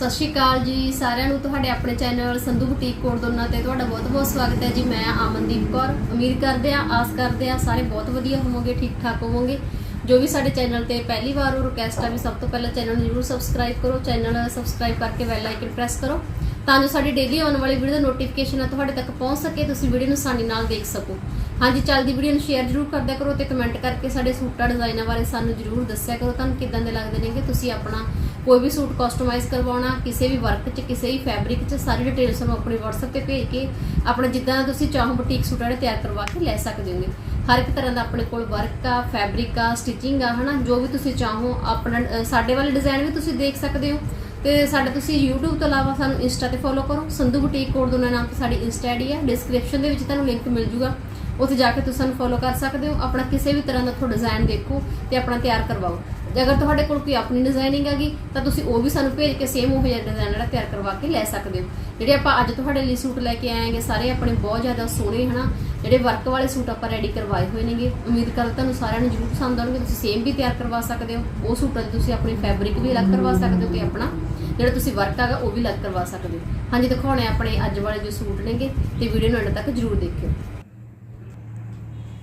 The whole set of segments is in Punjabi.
ਸਤਿ ਸ਼੍ਰੀ ਅਕਾਲ ਜੀ ਸਾਰਿਆਂ ਨੂੰ, ਤੁਹਾਡੇ ਆਪਣੇ ਚੈਨਲ ਸੰਧੂ ਬੁਟੀਕ ਕੋਡ ਦੋਨਾ ਤੇ ਤੁਹਾਡਾ ਬਹੁਤ-ਬਹੁਤ ਸਵਾਗਤ ਹੈ ਜੀ। ਮੈਂ ਅਮਨਦੀਪ ਕੌਰ, ਉਮੀਦ ਕਰਦੇ ਆ ਆਸ ਕਰਦੇ ਆ ਸਾਰੇ ਬਹੁਤ ਵਧੀਆ ਹੋਵੋਗੇ, ਠੀਕ ਠਾਕ ਹੋਵੋਗੇ। ਜੋ ਵੀ ਸਾਡੇ ਚੈਨਲ ਤੇ ਪਹਿਲੀ ਵਾਰ ਉਹ ਰਿਕਵੈਸਟ ਆ ਵੀ ਸਭ ਤੋਂ ਪਹਿਲਾਂ ਚੈਨਲ ਨੂੰ ਜਰੂਰ ਸਬਸਕ੍ਰਾਈਬ ਕਰੋ, ਚੈਨਲ ਸਬਸਕ੍ਰਾਈਬ ਕਰਕੇ ਬੈਲ ਆਈਕਨ ਪ੍ਰੈਸ ਕਰੋ। ਤਾਂ ਜੋ ਸਾਡੀ ਡੇਲੀ ਆਉਣ ਵਾਲੀ ਵੀਡੀਓ ਦਾ ਨੋਟੀਫਿਕੇਸ਼ਨ ਆ ਤੁਹਾਡੇ ਤੱਕ ਪਹੁੰਚ ਸਕੇ, ਤੁਸੀਂ ਵੀਡੀਓ ਨੂੰ ਆਸਾਨੀ ਨਾਲ ਦੇਖ ਸਕੋ। ਹਾਂਜੀ, ਚੱਲਦੀ ਵੀਡੀਓ ਨੂੰ ਸ਼ੇਅਰ ਜਰੂਰ ਕਰਦਿਆ ਕਰੋ ਤੇ ਕਮੈਂਟ ਕਰਕੇ ਸਾਡੇ ਸੂਟਾਂ ਡਿਜ਼ਾਈਨਾਂ ਬਾਰੇ ਸਾਨੂੰ ਜਰੂਰ ਦੱਸਿਆ ਕਰੋ। ਤੁਹਾਨੂੰ ਕਿਦਾਂ ਦੇ ਲੱਗਦੇ ਨੇਗੇ? ਤੁਸੀਂ ਆਪਣਾ ਕੋਈ ਵੀ ਸੂਟ ਕਸਟਮਾਈਜ਼ ਕਰਵਾਉਣਾ, ਕਿਸੇ ਵੀ ਵਰਕ 'ਚ, ਕਿਸੇ ਵੀ ਫੈਬਰਿਕ 'ਚ, ਸਾਰੀ ਡਿਟੇਲ ਸਾਨੂੰ ਆਪਣੇ WhatsApp ਤੇ ਭੇਜ ਕੇ ਆਪਣਾ ਜਿੱਦਾਂ ਦਾ ਤੁਸੀਂ ਚਾਹੋ ਬੁਟੀਕ ਸੂਟ ਜਿਹੜੇ ਤਿਆਰ ਕਰਵਾ ਕੇ ਲੈ ਸਕਦੇ ਹੋਗੇ। ਹਰ ਇੱਕ ਤਰ੍ਹਾਂ ਦਾ ਆਪਣੇ ਕੋਲ ਵਰਕ ਆ ਫੈਬਰਿਕ ਆ ਸਟਿਚਿੰਗ ਆ, ਹਨਾ? ਜੋ ਵੀ ਤੁਸੀਂ ਚਾਹੋ, ਆਪਣਾ ਸਾਡੇ ਵਾਲੇ ਡਿਜ਼ਾਈਨ ਵੀ ਤੁਸੀਂ ਦੇਖ ਸਕਦੇ ਹੋ। ਤੇ ਸਾਡੇ ਤੁਸੀਂ YouTube ਤੋਂ ਇਲਾਵਾ ਸਾਨੂੰ ਇੰਸਟਾ ਤੇ ਫੋਲੋ ਕਰੋ। ਸੰਧੂ ਬੁਟੀਕ ਕੋਡ ਦੋਨਾਂ ਨਾਮ ਤੇ ਸਾਡੀ ਇੰਸਟਾ ਆਈਡੀ ਹੈ। ਡਿਸਕ੍ਰਿਪਸ਼ਨ ਦੇ ਵਿੱਚ ਤੁਹਾਨੂੰ ਲਿੰਕ ਮਿਲ ਜੂਗਾ। ਉੱਥੇ ਜਾ ਕੇ ਤੁਸੀਂ ਸਾਨੂੰ ਫੋਲੋ ਕਰ ਸਕਦੇ ਹੋ। ਆਪਣਾ ਕਿਸੇ ਵੀ ਤਰ੍ਹਾਂ ਦਾ ਤੁਹਾਡਾ ਡਿਜ਼ਾਈਨ ਦੇਖੋ ਤੇ ਆਪਣਾ ਤਿਆਰ ਕਰਵਾਓ। ਜੇ ਅਗਰ ਤੁਹਾਡੇ ਕੋਲ ਕੋਈ ਆਪਣੀ ਡਿਜ਼ਾਈਨਿੰਗ ਹੈਗੀ, ਤਾਂ ਤੁਸੀਂ ਉਹ ਵੀ ਸਾਨੂੰ ਭੇਜ ਕੇ ਸੇਮ ਉਹ ਜਿਹਾ ਡਿਜ਼ਾਈਨ ਜਿਹੜਾ ਤਿਆਰ ਕਰਵਾ ਕੇ ਲੈ ਸਕਦੇ ਹੋ। ਜਿਹੜੇ ਆਪਾਂ ਅੱਜ ਤੁਹਾਡੇ ਲਈ ਸੂਟ ਲੈ ਕੇ ਆਏਗੇ ਸਾਰੇ ਆਪਣੇ ਬਹੁਤ ਜ਼ਿਆਦਾ ਸੋਹਣੇ ਹਨਾ। ਜਿਹੜੇ ਵਰਕ ਵਾਲੇ ਸੂਟ ਆਪਾਂ ਰੈਡੀ ਕਰਵਾਏ ਹੋਏ ਨੇਗੇ, ਉਮੀਦ ਕਰਦਾ ਤੁਹਾਨੂੰ ਸਾਰਿਆਂ ਨੂੰ ਜ਼ਰੂਰ ਪਸੰਦ ਆਉਣਗੇ, ਤੁਸੀਂ ਸੇਮ ਵੀ ਤਿਆਰ ਕਰਵਾ ਸਕਦੇ ਹੋ, ਉਹ ਸੂਟਾਂ 'ਚ ਤੁਸੀਂ ਆਪਣੀ ਫੈਬਰਿਕ ਵੀ ਅਲੱਗ ਕਰਵਾ ਸਕਦੇ ਹੋ ਤੇ ਆਪਣਾ ਜਿਹੜਾ ਤੁਸੀਂ ਵਰਕ ਹੈਗਾ ਉਹ ਵੀ ਅਲੱਗ ਕਰਵਾ ਸਕਦੇ ਹੋ। ਹਾਂਜੀ, ਦਿਖਾਉਣੇ ਆਪਣੇ ਅੱਜ ਵਾਲੇ ਜੋ ਸੂਟ ਨੇਗੇ ਤੇ ਵੀਡੀਓ ਨੂੰ ਅੰਤ ਤੱਕ ਜ਼ਰੂਰ ਦੇਖਿਓ।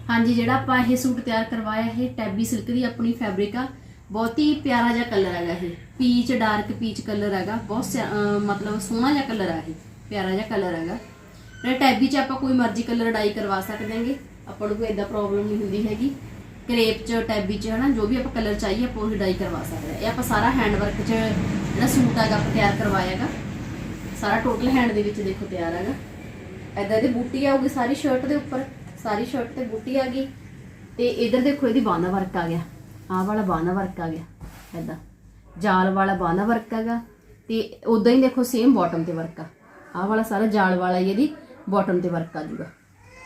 ਹਾਂਜੀ, ਜਿਹੜਾ ਆਪਾਂ ਇਹ ਸੂਟ ਤਿਆਰ ਕਰਵਾਇਆ, ਇਹ ਟੈਬੀ ਸਿਲਕ ਦੀ ਆਪਣੀ ਫੈਬਰਿਕ ਆ। ਬਹੁਤ ਹੀ ਪਿਆਰਾ ਜਿਹਾ ਕਲਰ ਹੈਗਾ ਇਹ। ਪੀਚ ਡਾਰਕ ਪੀਚ ਕਲਰ ਹੈਗਾ। ਬਹੁਤ ਸਿਆ- ਮਤਲਬ ਸੋਹਣਾ ਜਿਹਾ ਕਲਰ ਆ ਇਹ। ਪਿਆਰਾ ਜਿਹਾ ਕਲਰ ਹੈਗਾ। ਇਹ ਟੈਬੀ 'ਚ ਆਪਾਂ ਕੋਈ ਮਰਜ਼ੀ ਕਲਰ ਡਾਈ ਕਰਵਾ ਸਕਦੇ ਹਾਂਗੇ। ਆਪਾਂ ਨੂੰ ਕੋਈ ਇਦਾਂ ਪ੍ਰੋਬਲਮ ਨਹੀਂ ਹੁੰਦੀ ਹੈਗੀ। ਕਰੇਪ 'ਚ, ਟੈਬੀ 'ਚ, ਹਨਾ, ਜੋ ਵੀ ਆਪਾਂ ਕਲਰ ਚਾਹੀਏ, ਆਪਾਂ ਉਹ ਡਾਈ ਕਰਵਾ ਸਕਦੇ ਹਾਂ। ਇਹ ਆਪਾਂ ਸਾਰਾ ਹੈਂਡ ਵਰਕ 'ਚ, ਜਿਹੜਾ ਸੂਟ ਹੈਗਾ, ਆਪਾਂ ਤਿਆਰ ਕਰਵਾਇਆ ਹੈਗਾ। ਸਾਰਾ ਟੋਟਲ ਹੈਂਡ ਦੇ ਵਿੱਚ ਦੇਖੋ ਤਿਆਰ ਹੈਗਾ। ਐਦਾਂ ਦੀ ਬੂਟੀ ਆਊਗੀ ਸਾਰੀ ਸ਼ਰਟ ਦੇ ਉੱਪਰ। ਸਾਰੀ ਸ਼ਰਟ ਤੇ ਬੂਟੀ ਆ ਗਈ। ਤੇ ਇਧਰ ਦੇਖੋ, ਇਹਦੀ ਬਾਹਾਂ ਵਰਕ ਆ ਗਿਆ। ਆਹ ਵਾਲਾ ਬਾਹਾਂ ਵਰਕ ਆ ਗਿਆ ਐਦਾਂ ਜਾਲ ਵਾਲਾ ਬਾਹਾਂ ਦਾ ਵਰਕ ਹੈਗਾ। ਤੇ ਉਦਾਂ ਹੀ ਦੇਖੋ ਸੇਮ ਬਾਟਮ ਤੇ ਵਰਕ ਆ। ਆਹ ਵਾਲਾ ਸਾਰਾ ਜਾਲ ਵਾਲਾ ਹੀ ਇਹਦੀ। ਬਾਟਮ ਤੇ ਵਰਕ ਆ ਜੂਗਾ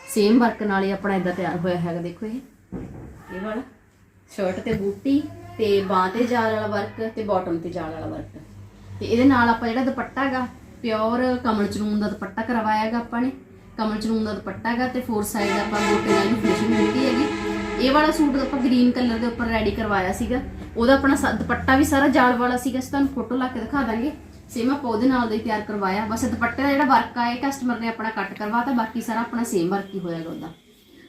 ਸੇਮ ਵਰਕ ਨਾਲ ਹੀ ਆਪਣਾ ਇਦਾਂ ਤਿਆਰ ਹੋਇਆ ਹੈਗਾ, ਦੇਖੋ ਇਹ। ਇਹ ਵਾਲਾ ਸ਼ਰਟ ਤੇ ਬੂਟੀ ਤੇ ਬਾਹ ਤੇ ਜਾਲ ਵਾਲਾ ਵਰਕ ਤੇ ਬਾਟਮ ਤੇ ਜਾਲ ਵਾਲਾ ਵਰਕ ਤੇ ਇਹਦੇ ਨਾਲ ਆਪਾਂ ਜਿਹੜਾ ਦੁਪੱਟਾ ਹੈਗਾ ਪਿਓਰ ਕਮਲ ਚਨੂਨ ਦਾ ਦੁਪੱਟਾ ਕਰਵਾਇਆ ਹੈਗਾ ਆਪਾਂ ਨੇ। ਕਮਲ ਚਨੂਨ ਦਾ ਦੁਪੱਟਾ ਹੈਗਾ ਤੇ ਫੋਰ ਸਾਈਡ ਆਪਾਂ ਗੋਟੇ ਨਾਲ ਫਿਨਿਸ਼ਿੰਗ ਦਿੱਤੀ ਹੈਗੀ। ਇਹ ਵਾਲਾ ਸੂਟ ਆਪਾਂ ਗ੍ਰੀਨ ਕਲਰ ਦੇ ਉੱਪਰ ਰੈਡੀ ਕਰਵਾਇਆ ਸੀਗਾ। ਉਹਦਾ ਆਪਣਾ ਸ- ਦੁਪੱਟਾ ਵੀ ਸਾਰਾ ਜਾਲ ਵਾਲਾ ਸੀਗਾ, ਅਸੀਂ ਤੁਹਾਨੂੰ ਫੋਟੋ ਲਾ ਕੇ ਦਿਖਾ ਦਾਂਗੇ। ਸੇਮ ਆਪਾਂ ਉਹਦੇ ਨਾਲ ਦਾ ਹੀ ਤਿਆਰ ਕਰਵਾਇਆ। ਬਸ ਦੁਪੱਟੇ ਦਾ ਜਿਹੜਾ ਵਰਕ ਆ, ਇਹ ਕਸਟਮਰ ਨੇ ਆਪਣਾ ਕੱਟ ਕਰਵਾਤਾ ਬਾਕੀ ਸਾਰਾ ਆਪਣਾ ਸੇਮ ਵਰਕ ਹੀ ਹੋਇਆਗਾ ਉਹਦਾ।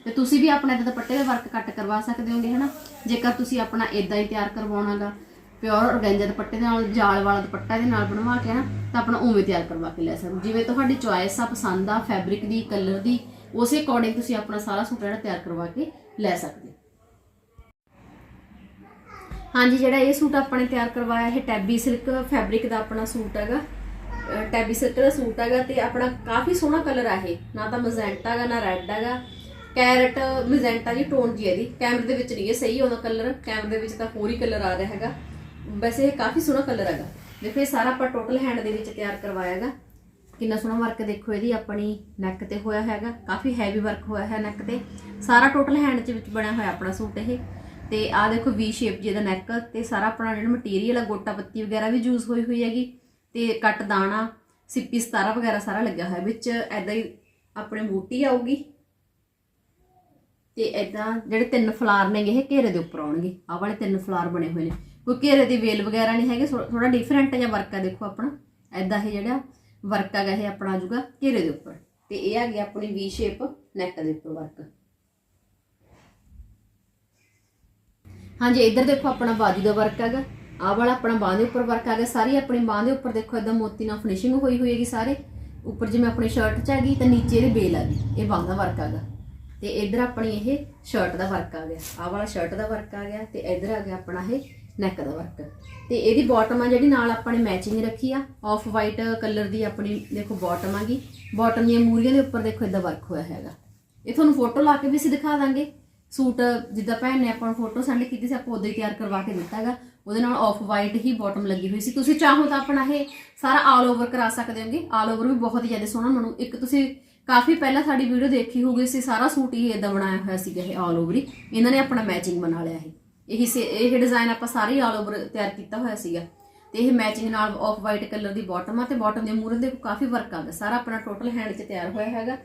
ਤੇ ਤੁਸੀਂ ਵੀ ਆਪਣਾ ਤੇ ਦੁਪੱਟੇ ਦਾ ਵਰਕ ਕੱਟ ਕਰਵਾ ਸਕਦੇ ਹੋਗੇ, ਹਨਾ? ਜੇਕਰ ਤੁਸੀਂ ਆਪਣਾ ਇਦਾਂ ਹੀ ਤਿਆਰ ਕਰਵਾਉਣਾਗਾ ਪਿਓਰ ਔਰਗੈਂਜਾ ਦੁਪੱਟੇ ਦੇ ਨਾਲ, ਜਾਲ ਵਾਲਾ ਦੁਪੱਟਾ ਦੇ ਨਾਲ ਬਣਵਾ ਕੇ ਨਾ ਤਾਂ ਆਪਣਾ ਉਵੇਂ ਤਿਆਰ ਕਰਵਾ ਕੇ ਲੈ ਸਕਦੇ ਜਿਵੇਂ ਤੁਹਾਡੀ ਚੁਆਇਸ ਆ, ਪਸੰਦ ਆ ਫੈਬਰਿਕ ਦੀ ਕਲਰ ਦੀ, ਉਸੇ ਅਕੋਰਡਿੰਗ ਤੁਸੀਂ ਆਪਣਾ ਸਾਰਾ ਸੂਟ ਜਿਹੜਾ ਤਿਆਰ ਕਰਵਾ ਕੇ ਲੈ ਸਕਦੇ ਹਾਂਜੀ, ਜਿਹੜਾ ਇਹ ਸੂਟ ਆਪਾਂ ਨੇ ਤਿਆਰ ਕਰਵਾਇਆ, ਇਹ ਟੈਬੀ ਸਿਲਕ ਫੈਬਰਿਕ ਦਾ ਆਪਣਾ ਸੂਟ ਹੈਗਾ। ਟੈਬੀ ਸਿਲਕ ਦਾ ਸੂਟ ਹੈਗਾ ਤੇ ਆਪਣਾ ਕਾਫੀ ਸੋਹਣਾ ਕਲਰ ਆ ਇਹ। ਨਾ ਤਾਂ ਮਜ਼ੈਂਟਾ ਹੈਗਾ, ਨਾ ਰੈੱਡ ਹੈਗਾ। ਕੈਰਟ, ਮਜ਼ੈਂਟਾ ਦੀ ਟੋਨ ਜੀ ਇਹਦੀ। ਕੈਮਰੇ ਦੇ ਵਿੱਚ ਨਹੀਂ ਇਹ ਸਹੀ ਉਹਦਾ ਕਲਰ। ਕੈਮਰੇ ਦੇ ਵਿੱਚ ਤਾਂ ਹੋਰ ਹੀ ਕਲਰ ਆ ਰਿਹਾ ਹੈਗਾ। ਵੈਸੇ ਇਹ ਕਾਫੀ ਸੋਹਣਾ ਕਲਰ ਹੈਗਾ। ਦੇਖੋ, ਇਹ ਸਾਰਾ ਆਪਾਂ ਟੋਟਲ ਹੈਂਡ ਦੇ ਵਿੱਚ ਤਿਆਰ ਕਰਵਾਇਆ ਹੈਗਾ। ਕਿੰਨਾ ਸੋਹਣਾ ਵਰਕ ਦੇਖੋ ਇਹਦੀ, ਆਪਣੀ ਨੈਕ ਤੇ ਹੋਇਆ ਹੈਗਾ। ਕਾਫੀ ਹੈਵੀ ਵਰਕ ਹੋਇਆ ਹੈ ਨੈਕ ਤੇ। ਸਾਰਾ ਟੋਟਲ ਹੈਂਡ ਦੇ ਵਿੱਚ ਬਣਿਆ ਹੋਇਆ ਆਪਣਾ ਸੂਟ ਇਹ। ਤੇ ਆ ਦੇਖੋ ਵੀ ਸ਼ੇਪ ਜਿਹਦਾ ਨੈਕ ਤੇ ਸਾਰਾ ਆਪਣਾ ਜਿਹੜਾ ਮਟੀਰੀਅਲ ਆ, ਗੋਟਾ ਪੱਤੀ ਵਗੈਰਾ ਵੀ ਯੂਜ਼ ਹੋਈ ਹੋਈ ਹੈਗੀ, ਤੇ ਕੱਟ ਦਾਣਾ, ਸਿੱਪੀ ਸਤਾਰਾ ਵਗੈਰਾ ਸਾਰਾ ਲੱਗਿਆ ਹੋਇਆ, ਵਿੱਚ ਐਦਾਂ ਹੀ ਆਪਣੇ ਬੂਟੀ ਆਊਗੀ, ਤੇ ਐਦਾਂ ਜਿਹੜੇ ਤਿੰਨ ਫਲਾਰ ਨੇਗੇ, ਇਹ ਘੇਰੇ ਦੇ ਉੱਪਰ ਆਉਣਗੇ। ਆਹ ਵਾਲੇ ਤਿੰਨ ਫਲਾਰ ਬਣੇ ਹੋਏ ਨੇ। ਕੋਈ ਘੇਰੇ ਦੀ ਵੇਲ ਵਗੈਰਾ ਨਹੀਂ ਹੈਗੇ ਥੋੜਾ ਡਿਫਰੈਂਟ ਜਿਹਾ ਵਰਕ ਆ ਦੇਖੋ ਆਪਣਾ। ਐਦਾਂ ਇਹ ਜਿਹੜਾ ਵਰਕ ਹੈਗਾ, ਇਹ ਆਪਣਾ ਆਜੂਗਾ ਘੇਰੇ ਦੇ ਉੱਪਰ। ਤੇ ਇਹ ਆ ਗਿਆ ਆਪਣੀ ਵੀ ਸ਼ੇਪ ਨੈਕ ਦੇ ਉੱਪਰ ਵਰਕ ਹਾਂਜੀ, ਇੱਧਰ ਦੇਖੋ ਆਪਣਾ ਬਾਜੂ ਦਾ ਵਰਕ ਹੈਗਾ। ਆਹ ਵਾਲਾ ਆਪਣਾ ਬਾਹ ਦੇ ਉੱਪਰ ਵਰਕ ਹੈਗਾ। ਸਾਰੀ ਆਪਣੀ ਬਾਹ ਦੇ ਉੱਪਰ ਦੇਖੋ ਇਦਾਂ ਮੋਤੀ ਨਾਲ ਫਿਨਿਸ਼ਿੰਗ ਹੋਈ ਹੋਈ ਹੈਗੀ ਸਾਰੇ। ਉੱਪਰ ਜਿਵੇਂ ਆਪਣੀ ਸ਼ਰਟ 'ਚ ਹੈਗੀ ਤਾਂ ਨੀਚੇ ਇਹਦੇ ਬੇਲ ਆ ਗਈ ਇਹ ਬਾਹ ਦਾ ਵਰਕ ਹੈਗਾ। ਤੇ ਇੱਧਰ ਆਪਣੀ ਇਹ ਸ਼ਰਟ ਦਾ ਵਰਕ ਆ ਗਿਆ। ਆਹ ਵਾਲਾ ਸ਼ਰਟ ਦਾ ਵਰਕ ਆ ਗਿਆ ਤੇ ਇੱਧਰ ਆ ਗਿਆ ਆਪਣਾ ਇਹ ਨੈਕ ਦਾ ਵਰਕ। ਤੇ ਇਹਦੀ ਬਾਟਮ ਆ ਜਿਹੜੀ ਨਾਲ ਆਪਾਂ ਨੇ ਮੈਚਿੰਗ ਰੱਖੀ ਆ। ਆਫ ਵਾਈਟ ਕਲਰ ਦੀ ਆਪਣੀ ਦੇਖੋ ਬਾਟਮ ਆ ਗਈ। ਬਾਟਮ ਦੀਆਂ ਮੂਰੀਆਂ ਦੇ ਉੱਪਰ ਦੇਖੋ ਇਦਾਂ ਵਰਕ ਹੋਇਆ ਹੈਗਾ। ਇਹ ਤੁਹਾਨੂੰ ਫੋਟੋ ਲਾ ਕੇ ਵੀ ਅਸੀਂ ਦਿਖਾ ਦਾਂਗੇ। ਸੂਟ ਜਿੱਦਾਂ ਭੈਣ ਨੇ ਆਪਾਂ ਨੂੰ ਫੋਟੋ ਸੈਂਡ ਕੀਤੀ ਸੀ, ਆਪਾਂ ਉਦਾਂ ਹੀ ਤਿਆਰ ਕਰਵਾ ਕੇ ਦਿੱਤਾ ਹੈਗਾ। ਉਹਦੇ ਨਾਲ ਆਫ ਵਾਈਟ ਹੀ ਬਾਟਮ ਲੱਗੀ ਹੋਈ ਸੀ। ਤੁਸੀਂ ਚਾਹੋ ਤਾਂ ਆਪਣਾ ਇਹ ਸਾਰਾ ਆਲ ਓਵਰ ਕਰਾ ਸਕਦੇ ਹੋਗੇ। ਆਲ ਓਵਰ ਵੀ ਬਹੁਤ ਹੀ ਜ਼ਿਆਦਾ ਸੋਹਣਾ ਬਣੂ। ਇੱਕ ਤੁਸੀਂ ਕਾਫੀ ਪਹਿਲਾਂ ਸਾਡੀ ਵੀਡੀਓ ਦੇਖੀ ਹੋਊਗੀ ਸੀ ਸਾਰਾ ਸੂਟ ਹੀ ਇਦਾਂ ਬਣਾਇਆ ਹੋਇਆ ਸੀਗਾ ਇਹ ਆਲ ਓਵਰ ਹੀ। ਇਹਨਾਂ ਨੇ ਆਪਣਾ ਮੈਚਿੰਗ ਬਣਾ ਲਿਆ ਇਹ। ਇਹੀ ਸੇ- ਇਹ ਡਿਜ਼ਾਈਨ ਆਪਾਂ ਸਾਰੇ ਆਲ ਓਵਰ ਤਿਆਰ ਕੀਤਾ ਹੋਇਆ ਸੀਗਾ। ਤੇ ਇਹ ਮੈਚਿੰਗ ਨਾਲ ਆਫ ਵਾਈਟ ਕਲਰ ਦੀ ਬਾਟਮ ਆ ਤੇ ਬਾਟਮ ਦੇ ਮੂਹਰੇ ਦੇ ਕਾਫੀ ਵਰਕ ਆ ਗਿਆ। ਸਾਰਾ ਆਪਣਾ ਟੋਟਲ ਹੈਂਡ 'ਚ ਤਿਆਰ ਹੋਇਆ ਹੈਗਾ।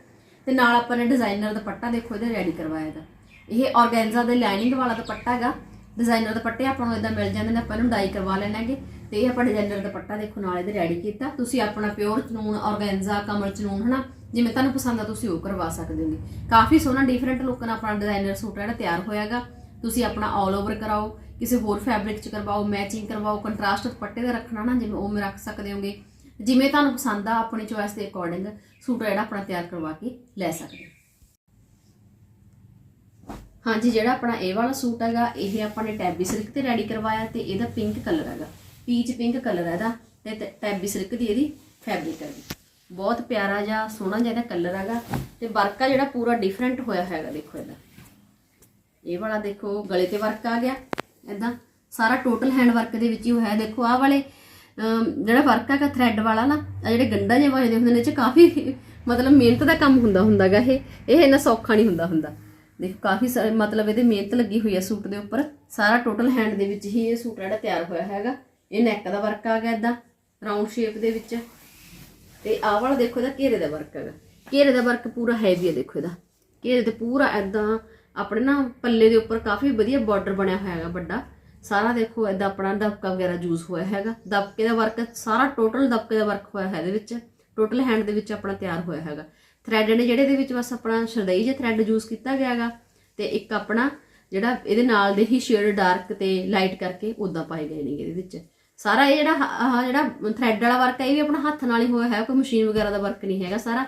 ਤੇ ਨਾਲ ਆਪਾਂ ਨੇ ਡਿਜ਼ਾਈਨਰ ਦੁਪੱਟਾ ਦੇਖੋ ਇਹਦਾ ਰੈਡੀ ਕਰਵਾਇਆ ਹੈਗਾ। ਇਹ ਆਰਗੈਂਜ਼ਾ ਦੇ ਲਾਈਨਿੰਗ ਵਾਲਾ ਦੁਪੱਟਾ ਹੈਗਾ ਡਿਜ਼ਾਈਨਰ ਦੁਪੱਟੇ ਆਪਾਂ ਨੂੰ ਇਦਾਂ ਮਿਲ ਜਾਂਦੇ ਨੇ, ਆਪਾਂ ਇਹਨੂੰ ਡਾਈ ਕਰਵਾ ਲੈਣਾਗੇ ਤੇ ਇਹ ਆਪਾਂ ਡਿਜ਼ਾਈਨਰ ਦੁਪੱਟਾ ਦੇਖੋ, ਨਾਲ ਇਹਦੇ ਰੈਡੀ ਕੀਤਾ। ਤੁਸੀਂ ਆਪਣਾ ਪਿਓਰ ਚਨੂਨ ਆਰਗੈਂਜ਼ਾ ਕਮਲ ਚਨੂਨ, ਹਨਾ? ਜਿਵੇਂ ਤੁਹਾਨੂੰ ਪਸੰਦ ਆ, ਤੁਸੀਂ ਉਹ ਕਰਵਾ ਸਕਦੇ ਹੋਗੇ। ਕਾਫੀ ਸੋਹਣਾ ਡਿਫਰੈਂਟ ਲੁੱਕ ਨਾਲ ਆਪਣਾ ਡਿਜ਼ਾਈਨਰ ਸੂਟ ਜਿਹੜਾ ਤਿਆਰ ਹੋਇਆਗਾ ਤੁਸੀਂ ਆਪਣਾ ਆਲ ਓਵਰ ਕਰਾਓ, ਕਿਸੇ ਹੋਰ ਫੈਬਰਿਕ ਚ ਕਰਵਾਓ ਮੈਚਿੰਗ ਕਰਵਾਓ ਕੰਟਰਾਸਟ ਦੁਪੱਟੇ ਦਾ ਰੱਖਣਾ ਨਾ, ਜਿਵੇਂ ਉਹ ਮੈਂ ਰੱਖ ਸਕਦੇ ਹੋਗੇ। ਜਿਵੇਂ ਤੁਹਾਨੂੰ ਪਸੰਦ ਆ, ਆਪਣੀ ਚੋਇਸ ਦੇ ਅਕੋਰਡਿੰਗ ਸੂਟ ਜਿਹੜਾ ਆਪਣਾ ਤਿਆਰ ਕਰਵਾ ਕੇ ਲੈ ਸਕਦੇ ਹੋ। ਹਾਂਜੀ, ਜਿਹੜਾ ਆਪਣਾ ਇਹ ਵਾਲਾ ਸੂਟ ਹੈਗਾ ਇਹ ਆਪਾਂ ਨੇ ਟੈਬੀ ਸਿਲਕ ਤੇ ਰੈਡੀ ਕਰਵਾਇਆ ਤੇ ਇਹਦਾ ਪਿੰਕ ਕਲਰ ਹੈਗਾ। ਪੀਚ ਪਿੰਕ ਕਲਰ ਹੈ ਇਹਦਾ ਤੇ ਟੈਬੀ ਸਿਲਕ ਦੀ ਇਹਦੀ ਫੈਬਰਿਕ ਹੈਗੀ। ਬਹੁਤ ਪਿਆਰਾ ਜਿਹਾ, ਸੋਹਣਾ ਜਿਹਾ ਇਹਦਾ ਕਲਰ ਹੈਗਾ ਤੇ ਵਰਕ ਆ ਜਿਹੜਾ ਪੂਰਾ ਡਿਫਰੈਂਟ ਹੋਇਆ ਹੈਗਾ, ਦੇਖੋ ਇਹਦਾ। ਇਹ ਵਾਲਾ ਦੇਖੋ, ਗਲੇ ਤੇ ਵਰਕ ਆ ਗਿਆ ਇਦਾਂ ਸਾਰਾ ਟੋਟਲ ਹੈਂਡ ਵਰਕ ਦੇ ਵਿੱਚ ਹੀ ਹੋਇਆ, ਦੇਖੋ ਆਹ ਵਾਲੇ ਜਿਹੜਾ ਵਰਕ ਹੈਗਾ ਥ੍ਰੈਡ ਵਾਲਾ ਨਾ ਆ ਜਿਹੜੇ ਗੰਡਾ ਜਿਹਾ ਵਜਦੇ ਹੁੰਦੇ ਨੇ ਇਹ ਚ ਕਾਫੀ ਮਤਲਬ ਮਿਹਨਤ ਦਾ ਕੰਮ ਹੁੰਦਾ ਹੁੰਦਾਗਾ ਇਹ। ਇਹ ਇੰਨਾ ਸੌਖਾ ਨਹੀਂ ਹੁੰਦਾ ਹੁੰਦਾ। ਦੇਖੋ, ਕਾਫੀ ਸਾਰੇ ਮਤਲਬ ਇਹਦੇ ਮਿਹਨਤ ਲੱਗੀ ਹੋਈ ਹੈ ਸੂਟ ਦੇ ਉੱਪਰ। ਸਾਰਾ ਟੋਟਲ ਹੈਂਡ ਦੇ ਵਿੱਚ ਹੀ ਇਹ ਸੂਟ ਜਿਹੜਾ ਤਿਆਰ ਹੋਇਆ ਹੈਗਾ। ਇਹ ਨੈਕ ਦਾ ਵਰਕ ਆ ਗਿਆ ਇਦਾਂ ਰਾਉਂਡ ਸ਼ੇਪ ਦੇ ਵਿੱਚ। ਤੇ ਆਹ ਵਾਲਾ ਦੇਖੋ ਇਹਦਾ ਘੇਰੇ ਦਾ ਵਰਕ ਹੈਗਾ। ਘੇਰੇ ਦਾ ਵਰਕ ਪੂਰਾ ਹੈਵੀ ਹੈ ਦੇਖੋ ਇਹਦਾ। ਘੇਰੇ ਤੇ ਪੂਰਾ ਐਦਾਂ ਆਪਣੇ ਨਾ ਪੱਲੇ ਦੇ ਉੱਪਰ ਕਾਫੀ ਵਧੀਆ ਬਾਰਡਰ ਬਣਿਆ ਹੋਇਆ ਹੈਗਾ ਵੱਡਾ। ਸਾਰਾ ਦੇਖੋ ਐਦਾਂ ਆਪਣਾ ਦਬਕਾ ਵਗੈਰਾ ਯੂਜ਼ ਹੋਇਆ ਹੈਗਾ। ਦਬਕੇ ਦਾ ਵਰਕ ਸਾਰਾ ਟੋਟਲ ਦਬਕੇ ਦਾ ਵਰਕ ਹੋਇਆ ਹੈ ਇਹਦੇ ਵਿੱਚ। ਟੋਟਲ ਹੈਂਡ ਦੇ ਵਿੱਚ ਆਪਣਾ ਤਿਆਰ ਹੋਇਆ ਹੈਗਾ। ਥ੍ਰੈਡ ਨੇ ਜਿਹੜੇ ਦੇ ਵਿੱਚ ਬਸ ਆਪਣਾ ਸ਼ਰਦਈ ਜਿਹਾ ਥਰੈਡ ਯੂਜ਼ ਕੀਤਾ ਗਿਆ ਹੈਗਾ ਤੇ ਇੱਕ ਆਪਣਾ ਜਿਹੜਾ ਇਹਦੇ ਨਾਲ ਦੇ ਹੀ ਸ਼ੇਡ ਡਾਰਕ ਤੇ ਲਾਈਟ ਕਰਕੇ ਉਦਾਂ ਪਾਏ ਗਏ ਨੇਗੇ ਇਹਦੇ ਵਿੱਚ। ਸਾਰਾ ਇਹ ਜਿਹੜਾ ਆਹ ਜਿਹੜਾ ਥਰੈਡ ਵਾਲਾ ਵਰਕ ਹੈ ਇਹ ਵੀ ਆਪਣਾ ਹੱਥ ਨਾਲ ਹੀ ਹੋਇਆ ਹੈ ਕੋਈ ਮਸ਼ੀਨ ਵਗੈਰਾ ਦਾ ਵਰਕ ਨਹੀਂ ਹੈਗਾ ਸਾਰਾ।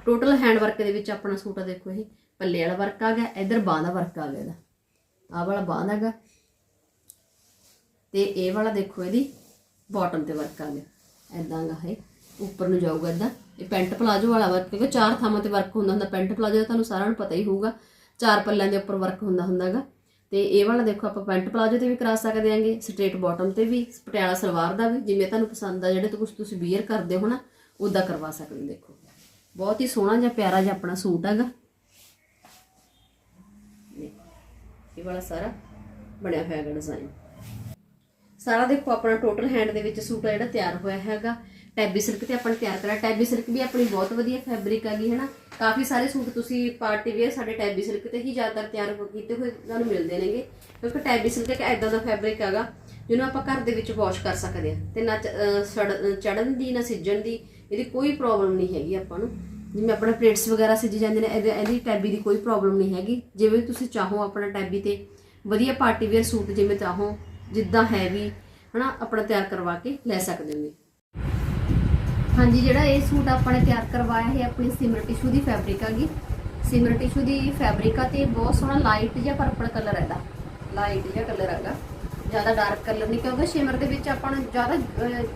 ਟੋਟਲ ਹੈਂਡ ਵਰਕ ਦੇ ਵਿੱਚ ਆਪਣਾ ਸੂਟ ਆ ਦੇਖੋ ਇਹ, ਪੱਲੇ ਵਾਲਾ ਵਰਕ ਆ ਗਿਆ, ਇਧਰ ਬਾਹਾਂ ਦਾ ਵਰਕ ਆ ਗਿਆ ਇਹਦਾ। ਆਹ ਵਾਲਾ ਬਾਹਾਂ ਦਾ ਹੈਗਾ। ਤੇ ਇਹ ਵਾਲਾ ਦੇਖੋ ਇਹਦੀ ਬਾਟਮ ਤੇ ਵਰਕ ਆ ਗਿਆ। ਐਦਾਂ ਗਾ ਇਹ, ਉੱਪਰ ਨੂੰ ਜਾਊਗਾ ਐਦਾਂ ਇਹ ਪੈਂਟ ਪਲਾਜੋ ਵਾਲਾ ਵਰਕ ਕਿਉਂਕਿ ਚਾਰ ਥਾਵਾਂ ਤੇ ਵਰਕ ਹੁੰਦਾ ਹੁੰਦਾ, ਪੈਂਟ ਪਲਾਜੋ ਦਾ ਤੁਹਾਨੂੰ ਸਾਰਿਆਂ ਨੂੰ ਪਤਾ ਹੀ ਹੋਊਗਾ, ਚਾਰ ਪੱਲਿਆਂ ਦੇ ਉੱਪਰ ਵਰਕ ਹੁੰਦਾ ਹੁੰਦਾਗਾ। ਤੇ ਇਹ ਵਾਲਾ ਦੇਖੋ, ਆਪਾਂ ਪੈਂਟ ਪਲਾਜੋ ਤੇ ਵੀ ਕਰਾ ਸਕਦੇ ਆਂਗੇ ਸਟ੍ਰੇਟ ਬਾਟਮ ਤੇ ਵੀ, ਪਟਿਆਲਾ ਸਲਵਾਰ ਦਾ ਵੀ, ਜਿਵੇਂ ਤੁਹਾਨੂੰ ਪਸੰਦ ਆ, ਜਿਹੜੇ ਤੋਂ ਕੁਝ ਤੁਸੀਂ ਵੀਅਰ ਕਰਦੇ ਹੋ ਨਾ ਉਦਾਂ ਕਰਵਾ ਸਕਦੇ ਹੋ, ਦੇਖੋ। ਬਹੁਤ ਹੀ ਸੋਹਣਾ ਜਿਹਾ ਪਿਆਰਾ ਜਿਹਾ ਆਪਣਾ ਸੂਟ ਹੈਗਾ। ਇਹ ਵਾਲਾ ਸਾਰਾ ਬਣਿਆ ਹੋਇਆ ਹੈਗਾ ਡਿਜ਼ਾਈਨ ਸਾਰਾ ਦੇਖੋ, ਆਪਣਾ ਟੋਟਲ ਹੈਂਡ ਦੇ ਵਿੱਚ ਸੂਟ ਜਿਹੜਾ ਤਿਆਰ ਹੋਇਆ ਹੈਗਾ। ਟੈਬੀ ਸਿਲਕ ਤੇ ਆਪਾਂ ਤਿਆਰ ਕਰਿਆ। ਟੈਬੀ ਸਿਲਕ ਵੀ ਆਪਣੀ ਬਹੁਤ ਵਧੀਆ ਫੈਬਰਿਕ ਹੈਗੀ ਹੈ ਨਾ ਕਾਫੀ ਸਾਰੇ ਸੂਟ ਤੁਸੀਂ ਪਾਰਟੀ ਵੇਅਰ ਸਾਡੇ ਟੈਬੀ ਸਿਲਕ ਤੇ ਹੀ ਜ਼ਿਆਦਾਤਰ ਤਿਆਰ ਕੀਤੇ ਹੋਏ ਤੁਹਾਨੂੰ ਮਿਲਦੇ ਨੇਗੇ। ਕਿਉਂਕਿ ਟੈਬੀ ਸਿਲਕ ਇੱਕ ਐਦਾਂ ਦਾ ਫੈਬਰਿਕ ਹੈਗਾ, ਜਿਹਨੂੰ ਆਪਾਂ ਘਰ ਦੇ ਵਿੱਚ ਵਾਸ਼ ਕਰ ਸਕਦੇ ਆ ਤੇ ਨਾ ਚੜਨ ਦੀ, ਨਾ ਸਿੱਜਣ ਦੀ ਇਹਦੀ ਕੋਈ ਪ੍ਰੋਬਲਮ ਨਹੀਂ ਹੈਗੀ ਆਪਾਂ ਨੂੰ। ਜਿਵੇਂ ਆਪਣਾ ਪਲੇਟਸ ਵਗੈਰਾ ਸਿੱਜ ਜਾਂਦੇ ਨੇ, ਇਹਦੇ- ਇਹਦੀ ਟੈਬੀ ਦੀ ਕੋਈ ਪ੍ਰੋਬਲਮ ਨਹੀਂ ਹੈਗੀ। ਜਿਵੇਂ ਤੁਸੀਂ ਚਾਹੋ ਆਪਣਾ ਟੈਬੀ ਤੇ ਵਧੀਆ ਪਾਰਟੀ ਵੇਅਰ ਸੂਟ ਜਿਵੇਂ ਚਾਹੋ, ਜਿੱਦਾਂ ਹੈ ਵੀ, ਹਨਾ, ਆਪਣਾ ਤਿਆਰ ਕਰਵਾ ਕੇ ਲੈ ਸਕਦੇ ਹੋ। ਹਾਂਜੀ, ਜਿਹੜਾ ਇਹ ਸੂਟ ਆਪਾਂ ਨੇ ਤਿਆਰ ਕਰਵਾਇਆ ਹੈ ਆਪਣੀ ਸਿਮਰ ਟਿਸ਼ੂ ਦੀ ਫੈਬਰਿਕ ਹੈਗੀ ਸਿਮਰ ਟਿਸ਼ੂ ਦੀ ਫੈਬਰਿਕ ਆ ਤੇ ਬਹੁਤ ਸੋਹਣਾ ਲਾਈਟ ਜਿਹਾ ਪਰਪਲ ਕਲਰ ਹੈ ਇਹਦਾ। ਲਾਈਟ ਜਿਹਾ ਕਲਰ ਹੈਗਾ ਜ਼ਿਆਦਾ ਡਾਰਕ ਕਲਰ ਨਹੀਂ, ਕਿਉਂਕਿ ਸ਼ਿਮਰ ਦੇ ਵਿੱਚ ਆਪਾਂ ਨੂੰ ਜ਼ਿਆਦਾ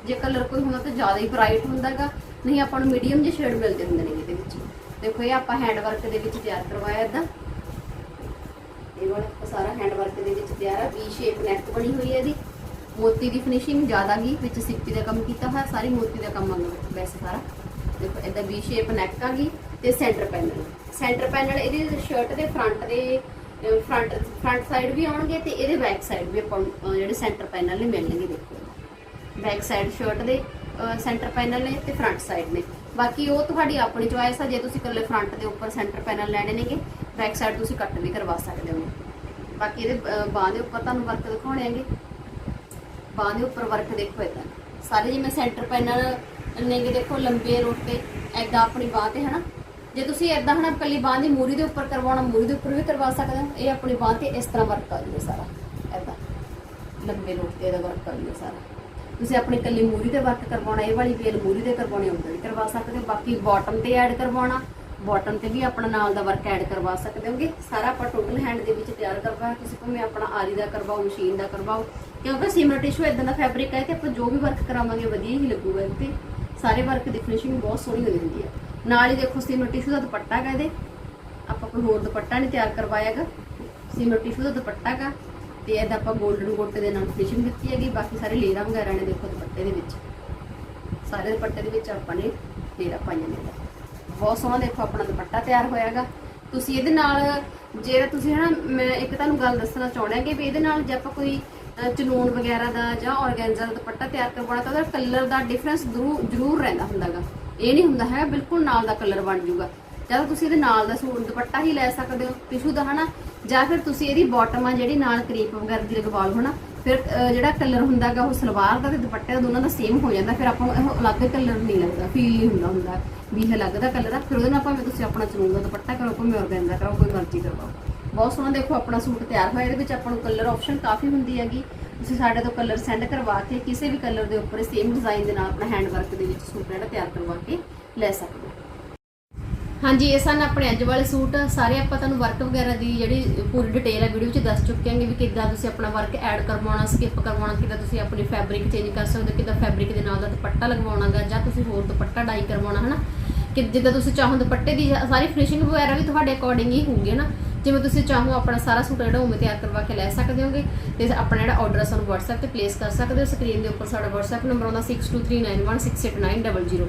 ਜੇ ਕਲਰ ਕੋਈ ਹੁੰਦਾ ਤਾਂ ਜ਼ਿਆਦਾ ਹੀ ਬ੍ਰਾਈਟ ਹੁੰਦਾਗਾ ਨਹੀਂ, ਆਪਾਂ ਨੂੰ ਮੀਡੀਅਮ ਜਿਹੇ ਸ਼ੇਡ ਮਿਲਦੇ ਹੁੰਦੇ ਨੇ ਇਹਦੇ ਵਿੱਚ। ਦੇਖੋ, ਇਹ ਆਪਾਂ ਹੈਂਡ ਵਰਕ ਦੇ ਵਿੱਚ ਤਿਆਰ ਕਰਵਾਇਆ ਇਦਾਂ ਇਹ ਵਾਲਾ ਸਾਰਾ ਹੈਂਡ ਵਰਕ ਦੇ ਵਿੱਚ ਤਿਆਰ ਹੈ ਵੀ ਸ਼ੇਪ ਨੈਕ ਬਣੀ ਹੋਈ ਹੈ ਇਹਦੀ। ਮੋਤੀ ਦੀ ਫਿਨਿਸ਼ਿੰਗ ਜ਼ਿਆਦਾ ਗਈ ਵਿੱਚ ਸਿੱਪੀ ਦਾ ਕੰਮ ਕੀਤਾ ਹੋਇਆ ਸਾਰੀ ਮੋਤੀ ਦਾ ਕੰਮ ਆਉਂਦਾ ਵੈਸੇ ਸਾਰਾ। ਦੇਖੋ ਇਹਦਾ ਵੀ ਸ਼ੇਪ ਨੈਕ ਆ ਗਈ ਤੇ ਸੈਂਟਰ ਪੈਨਲ ਸੈਂਟਰ ਪੈਨਲ ਇਹਦੇ ਸ਼ਰਟ ਦੇ ਫਰੰਟ ਦੇ ਫਰੰਟ ਫਰੰਟ ਸਾਈਡ ਵੀ ਆਉਣਗੇ ਤੇ ਇਹਦੇ ਬੈਕ ਸਾਈਡ ਵੀ ਆਪਾਂ ਜਿਹੜੇ ਸੈਂਟਰ ਪੈਨਲ ਨੇ ਮਿਲਣਗੇ ਦੇਖੋ। ਬੈਕ ਸਾਈਡ ਸ਼ਰਟ ਦੇ ਸੈਂਟਰ ਪੈਨਲ ਨੇ ਤੇ ਫਰੰਟ ਸਾਈਡ ਨੇ। ਬਾਕੀ ਉਹ ਤੁਹਾਡੀ ਆਪਣੀ ਚੁਆਇਸ ਆ ਜੇ ਤੁਸੀਂ ਇਕੱਲੇ ਫਰੰਟ ਦੇ ਉੱਪਰ ਸੈਂਟਰ ਪੈਨਲ ਲੈਣੇ ਨੇਗੇ ਬੈਕ ਸਾਈਡ ਤੁਸੀਂ ਕੱਟ ਵੀ ਕਰਵਾ ਸਕਦੇ ਹੋ। ਬਾਕੀ ਇਹਦੇ ਅਹ, ਬਾਂਹ ਦੇ ਉੱਪਰ ਤੁਹਾਨੂੰ ਵਰਕ ਦਿਖਾਉਣੇ ਹੈਗੇ। ਬਾਂਹ ਦੇ ਉੱਪਰ ਵਰਕ ਦੇਖੋ ਇਦਾਂ ਸਾਰੇ ਜਿਵੇਂ ਸੈਂਟਰ ਪੈਨਲ ਨੇਗੇ ਦੇਖੋ ਲੰਬੇ ਰੋਟੇ ਐਦਾਂ ਆਪਣੀ ਬਾਂਹ ਤੇ ਹਨਾ। ਜੇ ਤੁਸੀਂ ਐਦਾਂ ਹਨਾ ਕੱਲੀ ਬਾਂਹ ਦੀ ਮੂਰੀ ਦੇ ਉੱਪਰ ਕਰਵਾਉਣਾ, ਮੂਰੀ ਦੇ ਉੱਪਰ ਵੀ ਕਰਵਾ ਸਕਦੇ ਹੋ। ਇਹ ਆਪਣੀ ਬਾਂਹ ਤੇ ਇਸ ਤਰ੍ਹਾਂ ਵਰਕ ਆ ਜੂਗਾ ਸਾਰਾ ਐਦਾਂ ਲੰਬੇ ਰੋਟੇ ਦਾ ਵਰਕ ਕਰ ਜੂਗਾ ਸਾਰਾ। ਤੁਸੀਂ ਆਪਣੀ ਕੱਲੀ ਮੂਰੀ ਤੇ ਵਰਕ ਕਰਵਾਉਣਾ, ਇਹ ਵਾਲੀ ਵੇਲ ਮੂਰੀ ਤੇ ਕਰਵਾਉਣੀ ਹੁੰਦਾ ਵੀ ਕਰਵਾ ਸਕਦੇ ਹੋ। ਬਾਕੀ ਬਾਟਮ ਤੇ ਐਡ ਕਰਵਾਉਣਾ ਬਾਟਮ ਤੇ ਵੀ ਆਪਣਾ ਨਾਲ ਦਾ ਵਰਕ ਐਡ ਕਰਵਾ ਸਕਦੇ ਹੋਗੇ। ਸਾਰਾ ਆਪਾਂ ਟੋਟਲ ਹੈਂਡ ਦੇ ਵਿੱਚ ਤਿਆਰ ਕਰਵਾ ਤੁਸੀਂ ਭਾਵੇਂ ਆਪਣਾ ਆਰੀ ਦਾ ਕਰਵਾਓ, ਮਸ਼ੀਨ ਦਾ ਕਰਵਾਓ। ਕਿਉਂਕਿ ਸਿਮਰ ਟਿਸ਼ੂ ਇਦਾਂ ਦਾ ਫੈਬਰਿਕ ਹੈ ਕਿ ਆਪਾਂ ਜੋ ਵੀ ਵਰਕ ਕਰਾਵਾਂਗੇ ਵਧੀਆ ਹੀ ਲੱਗੂਗਾ ਇਹ ਤੇ ਸਾਰੇ ਵਰਕ ਦੀ ਫਿਨਿਸ਼ਿੰਗ ਬਹੁਤ ਸੋਹਣੀ ਹੋ ਜਾਂਦੀ ਹੈ। ਨਾਲ ਹੀ ਦੇਖੋ ਸਿਮਰ ਟਿਸ਼ੂ ਦਾ ਦੁਪੱਟਾ ਹੈਗਾ ਇਹਦੇ। ਆਪਾਂ ਕੋਈ ਹੋਰ ਦੁਪੱਟਾ ਨਹੀਂ ਤਿਆਰ ਕਰਵਾਇਆਗਾ ਸਿਮਰ ਟਿਸ਼ੂ ਦਾ ਦੁਪੱਟਾ ਹੈਗਾ। ਤੇ ਇਹਦਾ ਆਪਾਂ 골ਡਨ ਗੋਟੇ ਦੇ ਨਾਲ ਫਿਨਿਸ਼ਿੰਗ ਦਿੱਤੀ ਹੈਗੀ। ਬਾਕੀ ਸਾਰੇ ਲੇਅਰਾਂ ਵਗੈਰਾ ਨੇ ਦੇਖੋ ਦੁਪੱਟੇ ਦੇ ਵਿੱਚ। ਸਾਰੇ ਦੁਪੱਟੇ ਦੇ ਵਿੱਚ ਆਪਾਂ ਨੇ ਲੇਅਰਾਂ ਪਾਈਆਂ ਨੇ। ਬਹੁਤ ਸੋਹਣਾ ਦੇਖੋ ਆਪਣਾ ਦੁਪੱਟਾ ਤਿਆਰ ਹੋਇਆਗਾ। ਤੁਸੀਂ ਇਹਦੇ ਨਾਲ ਜੇ ਤੁਸੀਂ ਹਨਾ ਮੈਂ ਇੱਕ ਤੁਹਾਨੂੰ ਗੱਲ ਦੱਸਣਾ ਚਾਹੁੰਦਾ ਕਿ ਵੀ ਇਹਦੇ ਨਾਲ ਜੇ ਆਪਾਂ ਕੋਈ ਅਹ, ਚਨੂਨ ਵਗੈਰਾ ਦਾ ਜਾਂ ਔਰਗੈਂਜ਼ਾ ਦਾ ਦੁਪੱਟਾ ਤਿਆਰ ਕਰਵਾਉਣਾ ਤਾਂ ਉਹਦਾ ਕਲਰ ਦਾ ਡਿਫਰੈਂਸ ਜ਼ਰੂਰ ਜ਼ਰੂਰ ਰਹਿੰਦਾ ਹੁੰਦਾਗਾ। ਇਹ ਨਹੀਂ ਹੁੰਦਾ ਹੈ ਬਿਲਕੁਲ ਨਾਲ ਦਾ ਕਲਰ ਬਣ ਜਾਊਗਾ। ਜਾਂ ਤੁਸੀਂ ਇਹਦੇ ਨਾਲ ਦਾ ਸੂਟ ਦੁਪੱਟਾ ਹੀ ਲੈ ਸਕਦੇ ਹੋ ਟਿਸ਼ੂ ਦਾ ਹਨਾ। ਜਾਂ ਫਿਰ ਤੁਸੀਂ ਇਹਦੀ ਬਾਟਮ ਆ ਜਿਹੜੀ ਨਾਲ ਕਰੀਪ ਵਗੈਰਾ ਦੀ ਲਗਵਾ ਲਓ ਹਨਾ ਫਿਰ ਜਿਹੜਾ ਕਲਰ ਹੁੰਦਾਗਾ ਉਹ ਸਲਵਾਰ ਦਾ ਤੇ ਦੁਪੱਟੇ ਦਾ ਦੋਨਾਂ ਦਾ ਸੇਮ ਹੋ ਜਾਂਦਾ ਫਿਰ ਆਪਾਂ ਨੂੰ ਇਹ ਅਲੱਗ ਕਲਰ ਨਹੀਂ ਲੱਗਦਾ ਫੀਲ ਨਹੀਂ ਹੁੰਦਾ ਹੁੰਦਾ ਵੀ ਇਹ ਅਲੱਗ ਦਾ ਕਲਰ ਆ, ਫਿਰ ਉਹਦੇ ਨਾਲ ਭਾਵੇਂ ਤੁਸੀਂ ਆਪਣਾ ਚੁਣੂਗਾ ਦੁਪੱਟਾ ਕਰੋ, ਭਾਵੇਂ ਔਰਗੈਂਜ਼ਾ ਕਰੋ, ਕੋਈ ਮਰਜ਼ੀ ਕਰਵਾਓ। ਬਹੁਤ ਸੋਹਣਾ ਦੇਖੋ, ਆਪਣਾ ਸੂਟ ਤਿਆਰ ਹੋਇਆ, ਇਹਦੇ ਵਿੱਚ ਆਪਾਂ ਨੂੰ ਕਲਰ ਆਪਸ਼ਨ ਕਾਫੀ ਹੁੰਦੀ ਹੈਗੀ। ਤੁਸੀਂ ਸਾਡੇ ਤੋਂ ਕਲਰ ਸੈਂਡ ਕਰਵਾ ਕੇ ਕਿਸੇ ਵੀ ਕਲਰ ਦੇ ਉੱਪਰ ਸੇਮ ਡਿਜ਼ਾਈਨ ਦੇ ਨਾਲ ਆਪਣਾ ਹੈਂਡ ਵਰਕ ਦੇ ਵਿੱਚ ਸੂਟ ਜਿਹੜਾ ਤਿਆਰ ਕਰਵਾ ਕੇ ਲੈ ਸਕਦੇ ਹੋ। ਹਾਂਜੀ, ਇਹ ਸਨ ਆਪਣੇ ਅੱਜ ਵਾਲੇ ਸੂਟ। ਸਾਰੇ ਆਪਾਂ ਤੁਹਾਨੂੰ ਵਰਕ ਵਗੈਰਾ ਦੀ ਜਿਹੜੀ ਪੂਰੀ ਡਿਟੇਲ ਹੈ ਵੀਡੀਓ ਵਿੱਚ ਦੱਸ ਚੁੱਕੇ ਹਾਂਗੇ ਵੀ ਕਿੱਦਾਂ ਤੁਸੀਂ ਆਪਣਾ ਵਰਕ ਐਡ ਕਰਵਾਉਣਾ ਸਕਿਪ ਕਰਵਾਉਣਾ, ਕਿੱਦਾਂ ਤੁਸੀਂ ਆਪਣੀ ਫੈਬਰਿਕ ਚੇਂਜ ਕਰ ਸਕਦੇ ਹੋ, ਕਿੱਦਾਂ ਫੈਬਰਿਕ ਦੇ ਨਾਲ ਦਾ ਦੁਪੱਟਾ ਲਗਵਾਉਣਾਗਾ, ਜਾਂ ਤੁਸੀਂ ਹੋਰ ਦੁਪੱਟਾ ਡਾਈ ਕਰਵਾਉਣਾ, ਹਨਾ? ਕਿ ਜਿੱਦਾਂ ਤੁਸੀਂ ਚਾਹੋ ਦੁਪੱਟੇ ਦੀ, ਸਾਰੀ ਫਿਨਿਸ਼ਿੰਗ ਵਗੈਰਾ ਵੀ ਤੁਹਾਡੇ ਅਕੋਰਡਿੰਗ ਹੀ ਹੋਊਗੀ ਨਾ ਜਿਵੇਂ ਤੁਸੀਂ ਚਾਹੋ ਆਪਣਾ ਸਾਰਾ ਸੂਟ ਜਿਹੜਾ ਉਵੇਂ ਤਿਆਰ ਕਰਵਾ ਕੇ ਲੈ ਸਕਦੇ ਹੋਗੇ, ਤੇ ਆਪਣਾ ਜਿਹੜਾ ਆਰਡਰ ਸਾਨੂੰ WhatsApp ਤੇ ਪਲੇਸ ਕਰ ਸਕਦੇ ਹੋ ਸਕਰੀਨ ਦੇ ਉੱਪਰ ਸਾਡਾ WhatsApp ਨੰਬਰ ਆਉਂਦਾ 6239168900